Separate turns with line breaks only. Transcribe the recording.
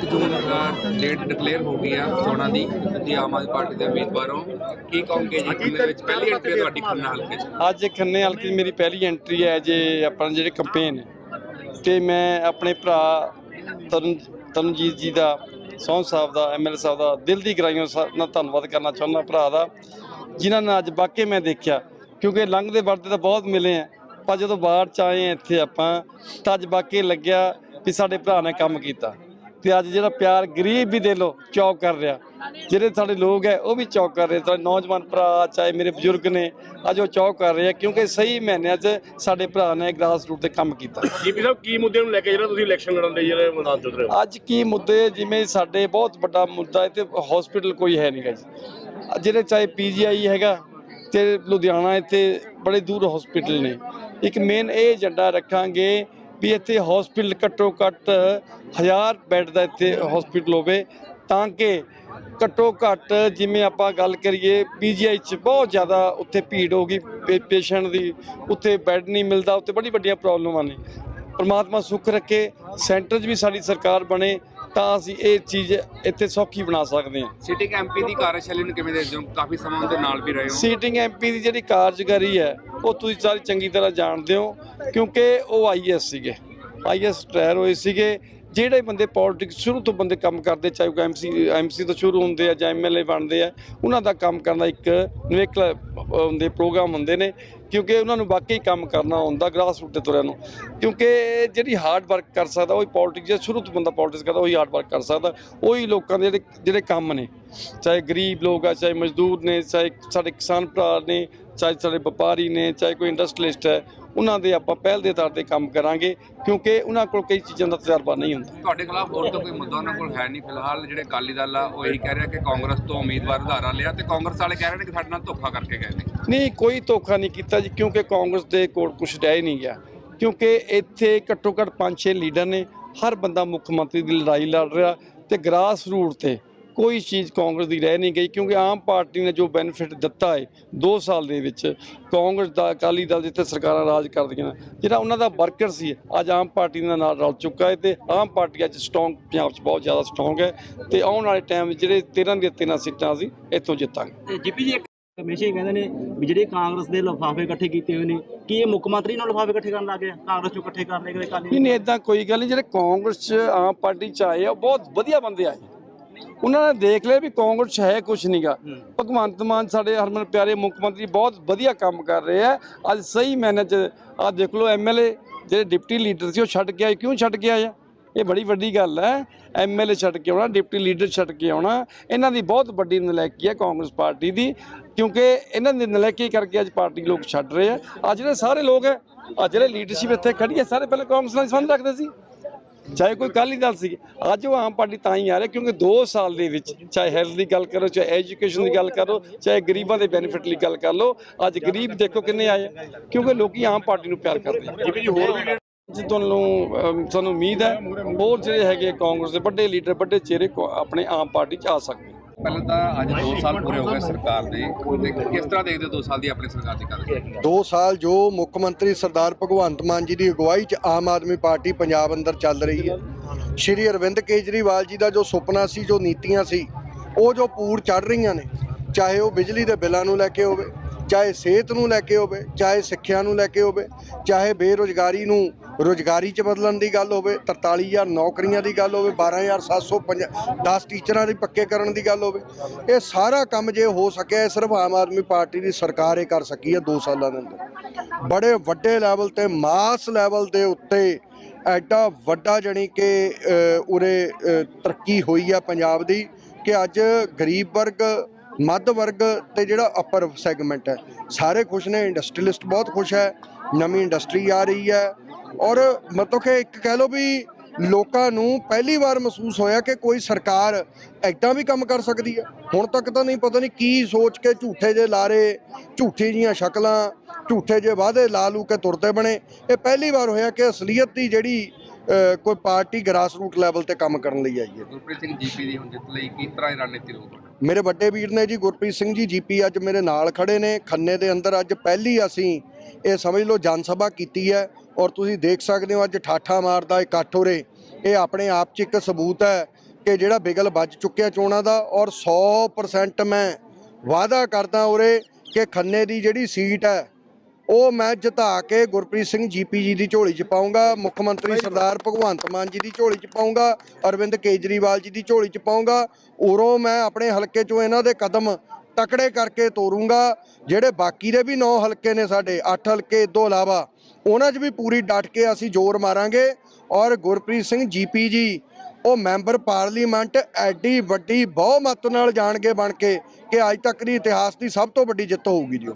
1 ਜੂਨ ਦਾ date declare ਹੋ ਗਈ ਆ ਚੋਣਾਂ ਦੀ ਤੁਸੀਂ ਆਮ ਆਦਮੀ ਪਾਰਟੀ ਦੇ ਉਮੀਦਵਾਰ ਹੋ। ਕੀ ਕਹੋਗੇ ਜੀ ਖੰਨੇ ਵਿੱਚ ਪਹਿਲੀ ਐਂਟਰੀ ਤੁਹਾਡੀ ਖੰਨਾ ਹਲਕੇ 'ਚ?
ਅੱਜ ਖੰਨੇ ਹਲਕੇ ਮੇਰੀ ਪਹਿਲੀ ਐਂਟਰੀ ਹੈ ਜੇ ਆਪਣਾ ਜਿਹੜੇ ਕੰਪੇਨ ਤੇ ਮੈਂ ਆਪਣੇ ਭਰਾ ਤਰਨ ਤਰਨਜੀਤ ਜੀ ਦਾ ਸੌਂ ਸਾਹਿਬ ਦਾ ਐਮਐਲ ਸਾਹਿਬ ਦਾ ਦਿਲ ਦੀ ਗਰਾਈਆਂ ਨਾਲ ਧੰਨਵਾਦ ਕਰਨਾ ਚਾਹੁੰਦਾ ਭਰਾ ਦਾ ਜਿਨ੍ਹਾਂ ਨੇ ਅੱਜ ਵਾਕਈ ਮੈਂ ਦੇਖਿਆ ਕਿਉਂਕਿ ਲੰਘਦੇ ਵਰਦੇ ਤਾਂ ਬਹੁਤ ਮਿਲੇ ਆ ਪਰ ਜਦੋਂ ਬਾਹਰ ਚ ਆਏ ਇੱਥੇ ਆਪਾਂ ਤਾਂ ਅੱਜ ਵਾਕਈ ਲੱਗਿਆ ਵੀ ਸਾਡੇ ਭਰਾ ਨੇ ਕੰਮ ਕੀਤਾ। ਤੇ ਅੱਜ ਜਿਹੜਾ ਪਿਆਰ ਗਰੀਬ ਵੀ ਦੇ ਲੋ ਚੌਕ ਕਰ ਰਿਹਾ। ਜਿਹੜੇ ਸਾਡੇ ਲੋਕ ਹੈ ਉਹ ਵੀ ਚੌਕ ਕਰ ਰਹੇ ਸਾਡੇ ਨੌਜਵਾਨ ਭਰਾ ਚਾਹੇ ਮੇਰੇ ਬਜ਼ੁਰਗ ਨੇ ਅੱਜ ਉਹ ਚੌਕ ਕਰ ਰਹੇ ਆ ਕਿਉਂਕਿ ਸਹੀ ਮਹੀਨਿਆਂ 'ਚ ਸਾਡੇ ਭਰਾ ਨੇ ਗ੍ਰਾਸ ਰੂਟ ਤੇ ਕੰਮ ਕੀਤਾ।
ਜੀਪੀ ਸਾਹਿਬ ਕੀ ਮੁੱਦੇ ਨੂੰ ਲੈ ਕੇ ਜਿਹੜਾ ਤੁਸੀਂ ਇਲੈਕਸ਼ਨ ਲੜਨ ਦੇ ਜਿਹੜੇ ਮੈਦਾਨ ਚ ਉਤਰੇ ਹੋ?
ਅੱਜ ਕੀ ਮੁੱਦੇ ਜਿਵੇਂ ਸਾਡੇ ਬਹੁਤ ਵੱਡਾ ਮੁੱਦਾ ਹੈ ਤੇ ਹਸਪੀਟਲ ਕੋਈ ਹੈ ਨਹੀਂਗਾ ਜੀ। ਜਿਹੜੇ ਚਾਹੇ ਪੀਜੀਆਈ ਹੈਗਾ ਤੇ ਲੁਧਿਆਣਾ ਇੱਥੇ ਬੜੇ ਦੂਰ ਹਸਪੀਟਲ ਨੇ। ਇੱਕ ਮੇਨ ਇਹ ਏਜੰਡਾ ਰੱਖਾਂਗੇ ਵੀ ਇੱਥੇ ਹਸਪੀਟਲ ਘੱਟੋ ਘੱਟ 1000 ਬੈੱਡ ਦਾ ਇੱਥੇ ਹਸਪੀਟਲ ਹੋਵੇ, ਤਾਂ ਕਿ ਘੱਟੋ ਘੱਟ ਜਿਵੇਂ ਆਪਾਂ ਗੱਲ ਕਰੀਏ ਪੀਜੀਆਈ ਚ ਬਹੁਤ ਜ਼ਿਆਦਾ ਉੱਥੇ ਭੀੜ ਹੋ ਗਈ ਪੇਸ਼ੈਂਟ ਦੀ ਉੱਥੇ ਬੈੱਡ ਨਹੀਂ ਮਿਲਦਾ, ਉੱਥੇ ਬੜੀ ਵੱਡੀਆਂ ਪ੍ਰੋਬਲਮਾਂ ਨੇ। ਪਰਮਾਤਮਾ ਸੁੱਖ ਰੱਖੇ ਸੈਂਟਰ 'ਚ ਵੀ ਸਾਡੀ ਸਰਕਾਰ ਬਣੇ ਤਾਂ ਅਸੀਂ ਇਹ ਚੀਜ਼ ਇੱਥੇ ਸੌਖੀ ਬਣਾ ਸਕਦੇ ਹਾਂ।
ਸਿਟਿੰਗ ਐਮਪੀ ਦੀ ਕਾਰਜਸ਼ੈਲੀ ਨੂੰ ਕਿਵੇਂ ਦੇਖਦੇ ਹੋ? ਕਾਫੀ ਸਮਾਂ ਉਹਦੇ ਨਾਲ ਵੀ ਰਹੇ ਹੋ।
ਸੀਟਿੰਗ ਐਮਪੀ ਦੀ ਜਿਹੜੀ ਕਾਰਜਕਾਰੀ ਹੈ ਉਹ ਤੁਸੀਂ ਸਾਰੀ ਚੰਗੀ ਤਰ੍ਹਾਂ ਜਾਣਦੇ ਹੋ ਕਿਉਂਕਿ ਉਹ ਆਈਐਸ ਸੀਗੇ। ਆਈਐਸ ਰਿਟਾਇਰ ਹੋਏ ਸੀਗੇ। ਜਿਹੜੇ ਬੰਦੇ ਪੋਲਿਟਿਕਸ ਸ਼ੁਰੂ ਤੋਂ ਬੰਦੇ ਕੰਮ ਕਰਦੇ ਚਾਹੇ ਉਹ ਐਮਸੀ ਐਮਸੀ ਤੋਂ ਸ਼ੁਰੂ ਹੁੰਦੇ ਆ ਜਾਂ ਐਮਐਲਏ ਬਣਦੇ ਆ ਉਹਨਾਂ ਦਾ ਕੰਮ ਕਰਨ ਦਾ ਇੱਕ ਨਿਵੇਕਲਾ ਹੁੰਦੇ ਪ੍ਰੋਗਰਾਮ ਹੁੰਦੇ ਨੇ। ਕਿਉਂਕਿ ਉਹਨਾਂ ਨੂੰ ਵਾਕਈ ਕੰਮ ਕਰਨਾ ਹੁੰਦਾ ਗ੍ਰਾਸ ਰੂਟ ਤੇ ਤੁਰਿਆਂ ਨੂੰ। ਕਿਉਂਕਿ ਜਿਹੜੀ ਹਾਰਡ ਵਰਕ ਕਰ ਸਕਦਾ, ਉਹ ਪੋਲਿਟਿਕਸ ਜੇ ਸ਼ੁਰੂ ਤੋਂ ਬੰਦਾ ਪੋਲਿਟਿਕਸ ਕਰਦਾ, ਉਹੀ ਹਾਰਡ ਵਰਕ ਕਰ ਸਕਦਾ। ਉਹੀ ਲੋਕਾਂ ਦੇ ਜਿਹੜੇ ਜਿਹੜੇ ਕੰਮ ਨੇ, ਚਾਹੇ ਗਰੀਬ ਲੋਕ ਆ, ਚਾਹੇ ਮਜ਼ਦੂਰ ਨੇ, ਚਾਹੇ ਸਾਡੇ ਕਿਸਾਨ ਭਰਾ ਨੇ, ਚਾਹੇ ਸਾਡੇ ਵਪਾਰੀ ਨੇ, ਚਾਹੇ ਕੋਈ ਇੰਡਸਟਰੀਲਿਸਟ ਹੈ ਉਹਨਾਂ ਦੇ ਆਪਾਂ ਪਹਿਲ ਦੇ ਤੌਰ ਤੇ ਕੰਮ ਕਰਾਂਗੇ ਕਿਉਂਕਿ ਉਹਨਾਂ ਕੋਲ ਕਈ ਚੀਜ਼ਾਂ ਦਾ ਤਜਰਬਾ ਨਹੀਂ ਹੁੰਦਾ।
ਤੁਹਾਡੇ ਖਿਲਾਫ ਹੋਰ ਤਾਂ ਕੋਈ ਮੁੱਦਾ ਉਹਨਾਂ ਕੋਲ ਹੈ ਨਹੀਂ ਫਿਲਹਾਲ ਜਿਹੜੇ ਅਕਾਲੀ ਦਲ ਆ ਉਹ ਇਹੀ ਕਹਿ ਰਿਹਾ ਕਿ ਕਾਂਗਰਸ ਤੋਂ ਉਮੀਦਵਾਰ ਉਧਾਰਾ ਲਿਆ ਤੇ ਕਾਂਗਰਸ ਵਾਲੇ ਕਹਿ ਰਹੇ ਨੇ ਕਿ ਸਾਡੇ ਨਾਲ ਧੋਖਾ ਕਰਕੇ ਗਏ ਨੇ।
ਨਹੀਂ ਕੋਈ ਧੋਖਾ ਨਹੀਂ ਕੀਤਾ ਜੀ ਕਿਉਂਕਿ ਕਾਂਗਰਸ ਦੇ ਕੋਲ ਕੁਝ ਰਹਿ ਨਹੀਂ ਗਿਆ। ਕਿਉਂਕਿ ਇੱਥੇ ਘੱਟੋ ਘੱਟ 5-6 ਲੀਡਰ ਨੇ ਹਰ ਬੰਦਾ ਮੁੱਖ ਮੰਤਰੀ ਦੀ ਲੜਾਈ ਲੜ ਰਿਹਾ ਤੇ ਗ੍ਰਾਸ ਰੂਟ ਤੇ ਕੋਈ ਚੀਜ਼ ਕਾਂਗਰਸ ਦੀ ਰਹਿ ਨਹੀਂ ਗਈ ਕਿਉਂਕਿ ਆਮ ਪਾਰਟੀ ਨੇ ਜੋ ਬੈਨੀਫਿਟ ਦਿੱਤਾ ਹੈ 2 ਸਾਲ ਦੇ ਵਿੱਚ ਕਾਂਗਰਸ ਦਾ ਅਕਾਲੀ ਦਲ ਜਿੱਥੇ ਸਰਕਾਰਾਂ ਰਾਜ ਕਰਦੀਆਂ ਜਿਹੜਾ ਉਹਨਾਂ ਦਾ ਵਰਕਰ ਸੀ ਅੱਜ ਆਮ ਪਾਰਟੀ ਦੇ ਨਾਲ ਰਲ ਚੁੱਕਾ ਹੈ ਤੇ ਆਮ ਪਾਰਟੀ ਅੱਜ ਸਟਰੋਂਗ ਪੰਜਾਬ 'ਚ ਬਹੁਤ ਜ਼ਿਆਦਾ ਸਟਰੋਂਗ ਹੈ ਤੇ ਆਉਣ ਵਾਲੇ ਟਾਈਮ ਵਿੱਚ ਜਿਹੜੇ 13 ਦੀਆਂ 13 ਸੀਟਾਂ ਅਸੀਂ ਇੱਥੋਂ ਜਿੱਤਾਂਗੇ।
ਜੀਪੀ ਜੀ ਹਮੇਸ਼ਾ ਹੀ ਕਹਿੰਦੇ ਨੇ ਵੀ ਜਿਹੜੇ ਕਾਂਗਰਸ ਦੇ ਲਿਫਾਫੇ ਇਕੱਠੇ ਕੀਤੇ ਹੋਏ ਨੇ ਕੀ ਇਹ ਮੁੱਖ ਮੰਤਰੀ ਨਾਲ ਲਿਫਾਫੇ ਇਕੱਠੇ ਕਰਨ ਲੱਗੇ ਕਾਂਗਰਸ ਚੋਂ ਇਕੱਠੇ ਕਰ ਲਏ ਕਦੇ ਕਾਲੀ
ਨਹੀਂ ਨਹੀਂ ਇਦਾਂ ਕੋਈ ਗੱਲ ਨਹੀਂ ਜਿਹੜੇ ਕਾਂਗਰਸ 'ਚ ਆਮ ਪਾਰਟੀ 'ਚ ਆਏ ਆ ਬਹੁਤ ਵਧੀਆ ਬੰਦੇ ਆਏ। ਉਹਨਾਂ ਨੇ ਦੇਖ ਲਿਆ ਵੀ ਕਾਂਗਰਸ ਹੈ ਕੁਝ ਨਹੀਂਗਾ ਭਗਵੰਤ ਮਾਨ ਸਾਡੇ ਹਰਮਨ ਪਿਆਰੇ ਮੁੱਖ ਮੰਤਰੀ ਬਹੁਤ ਵਧੀਆ ਕੰਮ ਕਰ ਰਹੇ ਆ। ਅੱਜ ਸਹੀ ਮੈਨੇ 'ਚ ਆ ਦੇਖ ਲਓ ਐਮਐਲਏ ਜਿਹੜੇ ਡਿਪਟੀ ਲੀਡਰ ਸੀ ਉਹ ਛੱਡ ਕੇ ਆਏ। ਕਿਉਂ ਛੱਡ ਕੇ ਆਏ ਆ? ਇਹ ਬੜੀ ਵੱਡੀ ਗੱਲ ਹੈ। ਐਮਐਲਏ ਛੱਡ ਕੇ ਆਉਣਾ ਡਿਪਟੀ ਲੀਡਰ ਛੱਡ ਕੇ ਆਉਣਾ ਇਹਨਾਂ ਦੀ ਬਹੁਤ ਵੱਡੀ ਨਲਾਇਕੀ ਹੈ ਕਾਂਗਰਸ ਪਾਰਟੀ ਦੀ ਕਿਉਂਕਿ ਇਹਨਾਂ ਦੀ ਨਲਾਇਕੀ ਕਰਕੇ ਅੱਜ ਪਾਰਟੀ ਲੋਕ ਛੱਡ ਰਹੇ ਆ। ਅੱਜ ਜਿਹੜੇ ਸਾਰੇ ਲੋਕ ਹੈ ਅੱਜ ਜਿਹੜੇ ਲੀਡਰਸ਼ਿਪ ਇੱਥੇ ਖੜੀ ਹੈ ਸਾਰੇ ਪਹਿਲਾਂ ਕਾਂਗਰਸ ਨਾਲ ਸੰਬੰਧ ਰੱਖਦੇ ਸੀ। ਚਾਹੇ ਕੋਈ ਕਾਲੀ ਦਲ ਸੀ। ਅੱਜ ਉਹ ਆਮ ਪਾਰਟੀ ਤਾਂ ਹੀ ਆ ਰਿਹਾ ਕਿਉਂਕਿ 2 ਸਾਲ ਦੇ ਵਿੱਚ ਚਾਹੇ ਹੈਲਥ ਦੀ ਗੱਲ ਕਰੋ ਚਾਹੇ ਐਜੂਕੇਸ਼ਨ ਦੀ ਗੱਲ ਕਰੋ ਚਾਹੇ ਗਰੀਬਾਂ ਦੇ ਬੈਨੀਫਿਟ ਲਈ ਗੱਲ ਕਰ ਲਓ ਅੱਜ ਗਰੀਬ ਦੇਖੋ ਕਿੰਨੇ ਆਏ। ਕਿਉਂਕਿ ਲੋਕੀ ਆਮ ਪਾਰਟੀ ਨੂੰ ਪਿਆਰ ਕਰਦੇ ਆ।
ਜੀਪੀ ਜੀ ਹੋਰ ਵੀ
ਤੁਹਾਨੂੰ ਸਾਨੂੰ ਉਮੀਦ ਹੈ ਹੋਰ ਜਿਹੜੇ ਹੈਗੇ ਕਾਂਗਰਸ ਦੇ ਵੱਡੇ ਲੀਡਰ ਵੱਡੇ ਚਿਹਰੇ ਆਪਣੇ ਆਮ ਪਾਰਟੀ 'ਚ ਆ ਸਕਦੇ
ਪਹਿਲਾਂ ਤਾਂ ਅੱਜ 2 ਸਾਲ ਪੂਰੇ ਹੋ ਗਏ ਸਰਕਾਰ ਦੇ। ਤੇ ਕਿਸ ਤਰ੍ਹਾਂ ਦੇਖਦੇ ਹੋ 2 ਸਾਲ ਦੀ ਆਪਣੀ ਸਰਕਾਰ ਦੀ ਕਾਰਜਸ਼ੈਲੀ
ਦੋ ਸਾਲ ਜੋ ਮੁੱਖ ਮੰਤਰੀ ਸਰਦਾਰ ਭਗਵੰਤ ਮਾਨ ਜੀ ਦੀ ਅਗਵਾਈ 'ਚ ਆਮ ਆਦਮੀ ਪਾਰਟੀ ਪੰਜਾਬ ਅੰਦਰ ਚੱਲ ਰਹੀ ਹੈ। ਸ਼੍ਰੀ ਅਰਵਿੰਦ ਕੇਜਰੀਵਾਲ ਜੀ ਦਾ ਜੋ ਸੁਪਨਾ ਸੀ ਜੋ ਨੀਤੀਆਂ ਸੀ ਉਹ ਜੋ ਪੂਰ ਚੜ ਰਹੀਆਂ ਨੇ ਚਾਹੇ ਉਹ ਬਿਜਲੀ ਦੇ ਬਿੱਲਾਂ ਨੂੰ ਲੈ ਕੇ ਹੋਵੇ ਚਾਹੇ ਸਿਹਤ ਨੂੰ ਲੈ ਕੇ ਹੋਵੇ ਚਾਹੇ ਸਿੱਖਿਆ ਨੂੰ ਲੈ ਕੇ ਹੋਵੇ ਚਾਹੇ ਬੇਰੁਜ਼ਗਾਰੀ ਨੂੰ ਰੁਜ਼ਗਾਰੀ 'ਚ ਬਦਲਣ ਦੀ ਗੱਲ ਹੋਵੇ 43000 ਨੌਕਰੀਆਂ ਦੀ ਗੱਲ ਹੋਵੇ 12710 ਟੀਚਰਾਂ ਦੀ ਪੱਕੇ ਕਰਨ ਦੀ ਗੱਲ ਹੋਵੇ, ਇਹ ਸਾਰਾ ਕੰਮ ਜੇ ਹੋ ਸਕਿਆ, ਇਹ ਸਿਰਫ ਆਮ ਆਦਮੀ ਪਾਰਟੀ ਦੀ ਸਰਕਾਰ ਇਹ ਕਰ ਸਕੀ ਹੈ 2 ਸਾਲਾਂ ਦੇ ਅੰਦਰ। ਬੜੇ ਵੱਡੇ ਲੈਵਲ ਤੇ, ਮਾਸ ਲੈਵਲ ਦੇ ਉੱਤੇ ਐਡਾ ਵੱਡਾ ਜਣੀ ਕਿ ਉਰੇ ਤਰੱਕੀ ਹੋਈ ਆ ਪੰਜਾਬ ਦੀ ਕਿ ਅੱਜ ਗਰੀਬ ਵਰਗ, ਮੱਧ ਵਰਗ ਤੇ ਜਿਹੜਾ ਅਪਰ ਸੈਗਮੈਂਟ ਹੈ, ਸਾਰੇ ਖੁਸ਼ ਨੇ ਇੰਡਸਟਰੀਲਿਸਟ ਬਹੁਤ ਖੁਸ਼ ਹੈ, ਨਵੀਂ ਇੰਡਸਟਰੀ ਆ ਰਹੀ ਹੈ ਔਰ ਮਤਲਬ ਕਿ ਇੱਕ ਕਹਿ ਲਓ ਵੀ ਲੋਕਾਂ ਨੂੰ ਪਹਿਲੀ ਵਾਰ ਮਹਿਸੂਸ ਹੋਇਆ ਕਿ ਕੋਈ ਸਰਕਾਰ ਐਦਾਂ ਵੀ ਕੰਮ ਕਰ ਸਕਦੀ ਹੈ। ਹੁਣ ਤੱਕ ਤਾਂ ਨਹੀਂ ਪਤਾ ਨਹੀਂ ਕੀ ਸੋਚ ਕੇ ਝੂਠੇ ਜੇ ਲਾਰੇ ਝੂਠੀ ਜੀਆਂ ਸ਼ਕਲਾਂ ਝੂਠੇ ਜੇ ਵਾਅਦੇ ਲਾ ਲੂ ਕੇ ਤੁਰਦੇ ਬਣੇ। ਇਹ ਪਹਿਲੀ ਵਾਰ ਹੋਇਆ ਕਿ ਅਸਲੀਅਤ ਦੀ ਜਿਹੜੀ ਕੋਈ ਪਾਰਟੀ ਗ੍ਰਾਸ ਰੂਟ ਲੈਵਲ ਤੇ ਕੰਮ ਕਰਨ ਲਈ ਆਈ ਹੈ।
ਗੁਰਪ੍ਰੀਤ ਸਿੰਘ ਜੀਪੀ ਦੀ ਹੁਣ ਜਿੱਤ ਲਈ ਕਿਸ ਤਰ੍ਹਾਂ ਦੀ ਰਣਨੀਤੀ ਰਹੂਗੀ?
ਮੇਰੇ ਵੱਡੇ ਵੀਰ ਨੇ ਜੀ ਗੁਰਪ੍ਰੀਤ ਸਿੰਘ ਜੀ ਜੀਪੀ ਅੱਜ ਮੇਰੇ ਨਾਲ ਖੜੇ ਨੇ। ਖੰਨੇ ਦੇ ਅੰਦਰ ਅੱਜ ਪਹਿਲੀ ਅਸੀਂ ਇਹ ਸਮਝ ਲਓ ਜਨ ਸਭਾ ਕੀਤੀ ਹੈ। ਔਰ ਤੁਸੀਂ ਦੇਖ ਸਕਦੇ ਹੋ ਅੱਜ ਠਾਠਾ ਮਾਰਦਾ ਇਕੱਠ ਹੋ ਰਹੇ ਇਹ ਆਪਣੇ ਆਪ 'ਚ ਇੱਕ ਸਬੂਤ ਹੈ ਕਿ ਜਿਹੜਾ ਬਿਗਲ ਵੱਜ ਚੁੱਕਿਆ ਚੋਣਾਂ ਦਾ ਔਰ 100% ਮੈਂ ਵਾਅਦਾ ਕਰਦਾ ਉਰੇ ਕਿ ਖੰਨੇ ਦੀ ਜਿਹੜੀ ਸੀਟ ਹੈ ਉਹ ਮੈਂ ਜਿਤਾ ਕੇ ਗੁਰਪ੍ਰੀਤ ਸਿੰਘ ਜੀਪੀ ਜੀ ਦੀ ਝੋਲੀ 'ਚ ਪਾਉਂਗਾ ਮੁੱਖ ਮੰਤਰੀ ਸਰਦਾਰ ਭਗਵੰਤ ਮਾਨ ਜੀ ਦੀ ਝੋਲੀ 'ਚ ਪਾਉਂਗਾ ਅਰਵਿੰਦ ਕੇਜਰੀਵਾਲ ਜੀ ਦੀ ਝੋਲੀ 'ਚ ਪਾਉਂਗਾ ਉਰੋਂ ਮੈਂ ਆਪਣੇ ਹਲਕੇ 'ਚੋਂ ਇਹਨਾਂ ਦੇ ਕਦਮ ਤਕੜੇ ਕਰਕੇ ਤੋਰੂੰਗਾ, ਜਿਹੜੇ ਬਾਕੀ ਦੇ ਵੀ 9 ਹਲਕੇ ਨੇ ਸਾਡੇ 8 ਹਲਕੇ ਤੋਂ ਇਲਾਵਾ, ਉਹਨਾਂ 'ਚ ਵੀ ਪੂਰੀ ਡਟ ਕੇ ਅਸੀਂ ਜ਼ੋਰ ਮਾਰਾਂਗੇ ਔਰ ਗੁਰਪ੍ਰੀਤ ਸਿੰਘ ਜੀਪੀ ਜੀ, ਉਹ ਮੈਂਬਰ ਪਾਰਲੀਮੈਂਟ ਐਡੀ ਵੱਡੀ ਬਹੁਮਤ ਨਾਲ ਜਾਣਗੇ ਬਣ ਕੇ ਕਿ ਅੱਜ ਤੱਕ ਦੀ ਇਤਿਹਾਸ ਦੀ ਸਭ ਤੋਂ ਵੱਡੀ ਜਿੱਤ ਹੋਊਗੀ ਜੀ ਉਹ।